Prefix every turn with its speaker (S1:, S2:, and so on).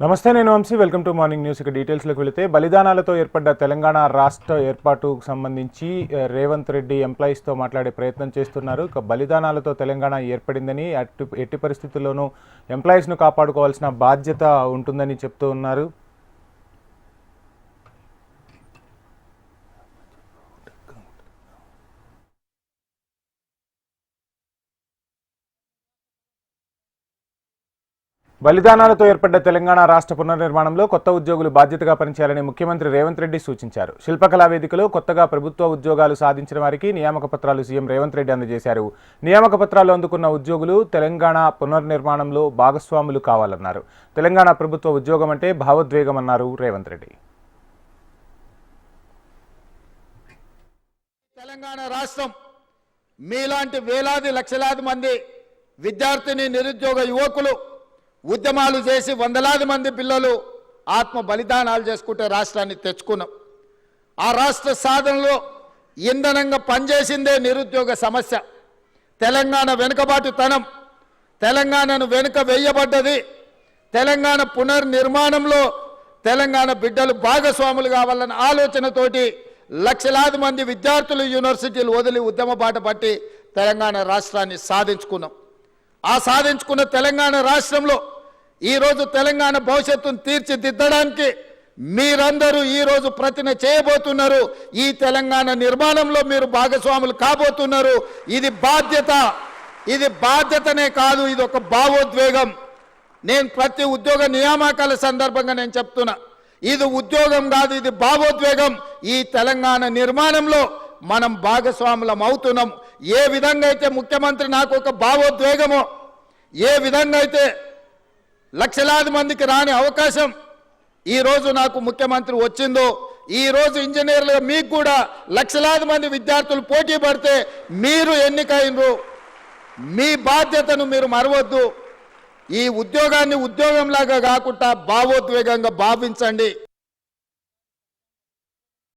S1: నమస్తే నేను Vamshi. Welcome to morning news. ఇక డీటెయిల్స్లోకి వెళితే బలిదానాలతో ఏర్పడ్డ తెలంగాణ రాష్ట్ర ఏర్పాటుకు సంబంధించి రేవంత్ రెడ్డి ఎంప్లాయీస్తో మాట్లాడే ప్రయత్నం చేస్తున్నారు. ఇక బలిదానాలతో తెలంగాణ ఏర్పడిందని అట్టి ఎట్టి పరిస్థితుల్లోనూ ఎంప్లాయీస్ను కాపాడుకోవాల్సిన బాధ్యత ఉంటుందని చెప్తూ ఉన్నారు. బలిదానాలతో ఏర్పడ్డ తెలంగాణ రాష్ట్ర పునర్నిర్మాణంలో కొత్త ఉద్యోగులు బాధ్యతగా పనిచేయాలని ముఖ్యమంత్రి రేవంత్ రెడ్డి సూచించారు. శిల్పకళా వేదికలో కొత్తగా ప్రభుత్వ ఉద్యోగాలు సాధించిన వారికి నియామక పత్రాలు సీఎం రేవంత్ రెడ్డి అందజేశారు. నియామక పత్రాలు అందుకున్న ఉద్యోగులు తెలంగాణ పునర్నిర్మాణంలో భాగస్వాములు కావాలన్నారు. తెలంగాణ ప్రభుత్వ ఉద్యోగం అంటే భావోద్వేగం అన్నారు రేవంత్ రెడ్డి.
S2: తెలంగాణ రాష్ట్రం మీలాంటి వేలాది లక్షలాది మంది విద్యార్థిని నిరుద్యోగ యువకులు ఉద్యమాలు చేసి వందలాది మంది పిల్లలు ఆత్మ బలిదానాలు చేసుకుంటే రాష్ట్రాన్ని తెచ్చుకున్నాం. ఆ రాష్ట్ర సాధనలో ఇంధనంగా పనిచేసిందే నిరుద్యోగ సమస్య. తెలంగాణ వెనుకబాటుతనం తెలంగాణను వెనుక వేయబడ్డది. తెలంగాణ పునర్నిర్మాణంలో తెలంగాణ బిడ్డలు భాగస్వాములు కావాలన్న ఆలోచనతోటి లక్షలాది మంది విద్యార్థులు యూనివర్సిటీలు వదిలి ఉద్యమ బాట పట్టి తెలంగాణ రాష్ట్రాన్ని సాధించుకున్నాం. ఆ సాధించుకున్న తెలంగాణ రాష్ట్రంలో ఈరోజు తెలంగాణ భవిష్యత్తును తీర్చిదిద్దడానికి మీరందరూ ఈరోజు ప్రతిన చేయబోతున్నారు. ఈ తెలంగాణ నిర్మాణంలో మీరు భాగస్వాములు కాబోతున్నారు. ఇది బాధ్యత. ఇది బాధ్యతనే కాదు ఇది ఒక భావోద్వేగం. నేను ప్రతి ఉద్యోగ నియామకాల సందర్భంగా నేను చెప్తున్నా. ఇది ఉద్యోగం కాదు ఇది భావోద్వేగం. ఈ తెలంగాణ నిర్మాణంలో మనం భాగస్వాములం అవుతున్నాం. ఏ విధంగా అయితే ముఖ్యమంత్రి నాకు ఒక భావోద్వేగమో ఏ విధంగా అయితే లక్షలాది మందికి రాని అవకాశం ఈరోజు నాకు ముఖ్యమంత్రి వచ్చిందో ఈరోజు ఇంజనీర్లుగా మీకు కూడా లక్షలాది మంది విద్యార్థులు పోటీ పడితే మీరు ఎన్నికైనరు. మీ బాధ్యతను మీరు మరవద్దు. ఈ ఉద్యోగాన్ని ఉద్యోగంలాగా కాకుండా భావోద్వేగంగా భావించండి.